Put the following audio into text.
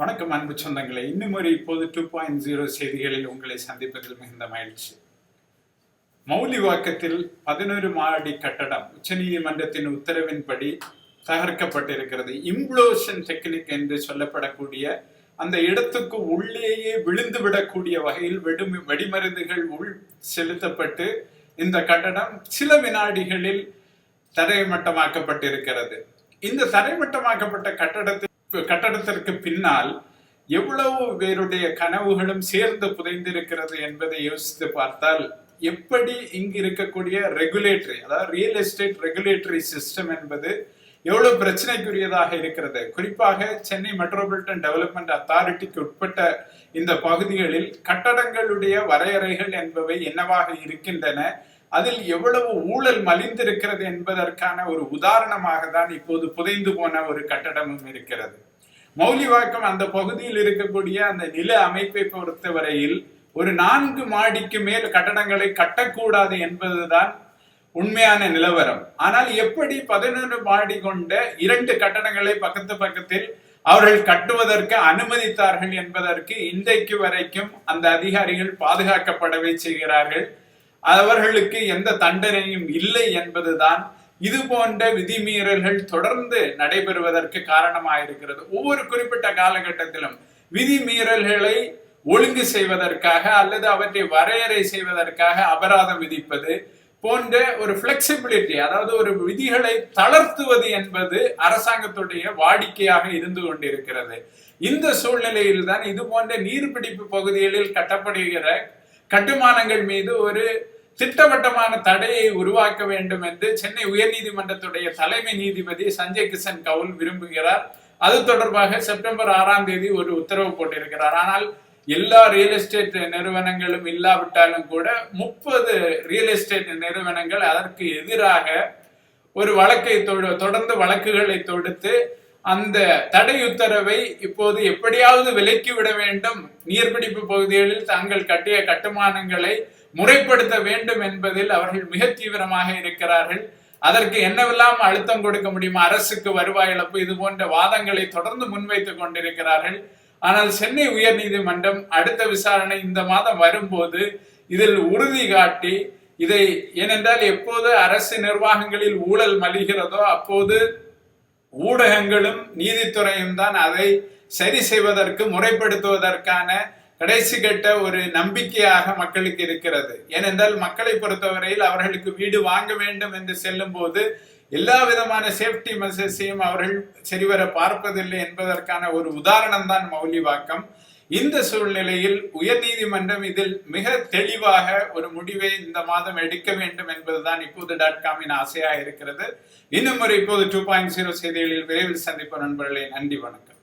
வணக்கம் அன்பு சொந்தங்களே. இன்னும் ஒரு இப்போது டூ பாயிண்ட் ஜீரோ செய்திகளில் உங்களை சந்திப்பதில் மிகுந்த மகிழ்ச்சி. மௌலிவாக்கத்தில் பதினொரு மாடி கட்டடம் உச்சநீதிமன்றத்தின் உத்தரவின்படி தகர்க்கப்பட்டிருக்கிறது. இம்ப்ளோஷன் டெக்னிக் என்று சொல்லப்படக்கூடிய அந்த இடத்துக்கு உள்ளேயே விழுந்து விடக்கூடிய வகையில் வெடும் வெடிமருந்துகள் உள் செலுத்தப்பட்டு இந்த கட்டடம் சில வினாடிகளில் தரைமட்டமாக்கப்பட்டிருக்கிறது. இந்த தரைமட்டமாக்கப்பட்ட கட்டடத்தில் கட்டடத்திற்கு பின்னால் எவ்வளவு பேருடைய கனவுகளும் சேர்ந்து புதைந்திருக்கிறது என்பதை யோசித்து பார்த்தால் எப்படி இங்கு இருக்கக்கூடிய ரெகுலேட்டரி அதாவது ரியல் எஸ்டேட் ரெகுலேட்டரி சிஸ்டம் என்பது எவ்வளவு பிரச்சனைக்குரியதாக இருக்கிறது. குறிப்பாக சென்னை மெட்ரோபாலிட்டன் டெவலப்மெண்ட் அத்தாரிட்டிக்கு உட்பட்ட இந்த பகுதிகளில் கட்டடங்களுடைய வரையறைகள் என்பவை என்னவாக இருக்கின்றன அதில் எவ்வளவு ஊழல் மலிந்திருக்கிறது என்பதற்கான ஒரு உதாரணமாக தான் இப்போது புதைந்து போன ஒரு கட்டடமும் இருக்கிறது. மௌலிவாக்கம் அந்த பகுதியில் இருக்கக்கூடிய அந்த நில அமைப்பை பொறுத்தவரையில் ஒரு நான்கு மாடிக்கு மேல் கட்டடங்களை கட்டக்கூடாது என்பதுதான் உண்மையான நிலவரம். ஆனால் எப்படி பதினொன்று மாடி கொண்ட இரண்டு கட்டடங்களை பக்கத்து பக்கத்தில் அவர்கள் கட்டுவதற்கு அனுமதித்தார்கள் என்பதற்கு இன்றைக்கு வரைக்கும் அந்த அதிகாரிகள் பாதுகாக்கப்படவே செய்கிறார்கள். அவர்களுக்கு எந்த தண்டனையும் இல்லை என்பதுதான் இது போன்ற விதிமீறல்கள் தொடர்ந்து நடைபெறுவதற்கு காரணமாயிருக்கிறது. ஒவ்வொரு குறிப்பிட்ட காலகட்டத்திலும் விதிமீறல்களை ஒழுங்கு செய்வதற்காக அல்லது அவற்றை வரையறை செய்வதற்காக அபராதம் விதிப்பது போன்ற ஒரு பிளெக்சிபிலிட்டி அதாவது ஒரு விதிகளை தளர்த்துவது என்பது அரசாங்கத்துடைய வாடிக்கையாக இருந்து கொண்டிருக்கிறது. இந்த சூழ்நிலையில் தான் இது போன்ற நீர்பிடிப்பு பகுதிகளில் கட்டப்படுகிற கட்டுமானங்கள் மீது ஒரு திட்டவட்டமான தடையை உருவாக்க வேண்டும் என்று சென்னை உயர்நீதிமன்றத்துடைய தலைமை நீதிபதி சஞ்சய் கிஷன் கவுல் விரும்புகிறார். அது தொடர்பாக செப்டம்பர் ஆறாம் தேதி ஒரு உத்தரவு போட்டிருக்கிறார். ஆனால் எல்லா ரியல் எஸ்டேட் நிறுவனங்களும் இல்லாவிட்டாலும் கூட முப்பது ரியல் எஸ்டேட் நிறுவனங்கள் அதற்கு எதிராக ஒரு வழக்கை தொடர்ந்து வழக்குகளை தொடுத்து அந்த தடை உத்தரவை இப்போது எப்படியாவது விலக்கி விட வேண்டும். நீர்பிடிப்பு பகுதிகளில் தாங்கள் கட்டிய கட்டுமானங்களை முறைப்படுத்த வேண்டும் என்பதில் அவர்கள் மிக தீவிரமாக இருக்கிறார்கள். அதற்கு என்னவெல்லாம் அழுத்தம் கொடுக்க முடியுமா அரசுக்கு வருவாய் இழப்பு இது போன்ற வாதங்களை தொடர்ந்து முன்வைத்துக் கொண்டிருக்கிறார்கள். ஆனால் சென்னை உயர் நீதிமன்றம் அடுத்த விசாரணை இந்த மாதம் வரும்போது இதில் உறுதி காட்டி இதை ஏனென்றால் எப்போது அரசு நிர்வாகங்களில் ஊழல் மலிகிறதோ அப்போது ஊடகங்களும் நீதித்துறையும் தான் அதை சரி செய்வதற்கு முறைப்படுத்துவதற்கான கடைசி கட்ட ஒரு நம்பிக்கையாக மக்களுக்கு இருக்கிறது. ஏனென்றால் மக்களை பொறுத்தவரையில் அவர்களுக்கு வீடு வாங்க வேண்டும் என்று செல்லும் போது எல்லா விதமான சேஃப்டி மெசேஜையும் அவர்கள் சரிவர பார்ப்பதில்லை என்பதற்கான ஒரு உதாரணம் தான் மௌலிவாக்கம். இந்த சூழ்நிலையில் உயர் நீதிமன்றம் இதில் மிக தெளிவாக ஒரு முடிவை இந்த மாதம் எடுக்க வேண்டும் என்பதுதான் இப்போது டாட் காமின் ஆசையாக இருக்கிறது. இன்னும் ஒரு இப்போது டூ பாயிண்ட் ஜீரோ செய்திகளில் விரைவில் சந்திப்போம் நண்பர்களே. நன்றி வணக்கம்.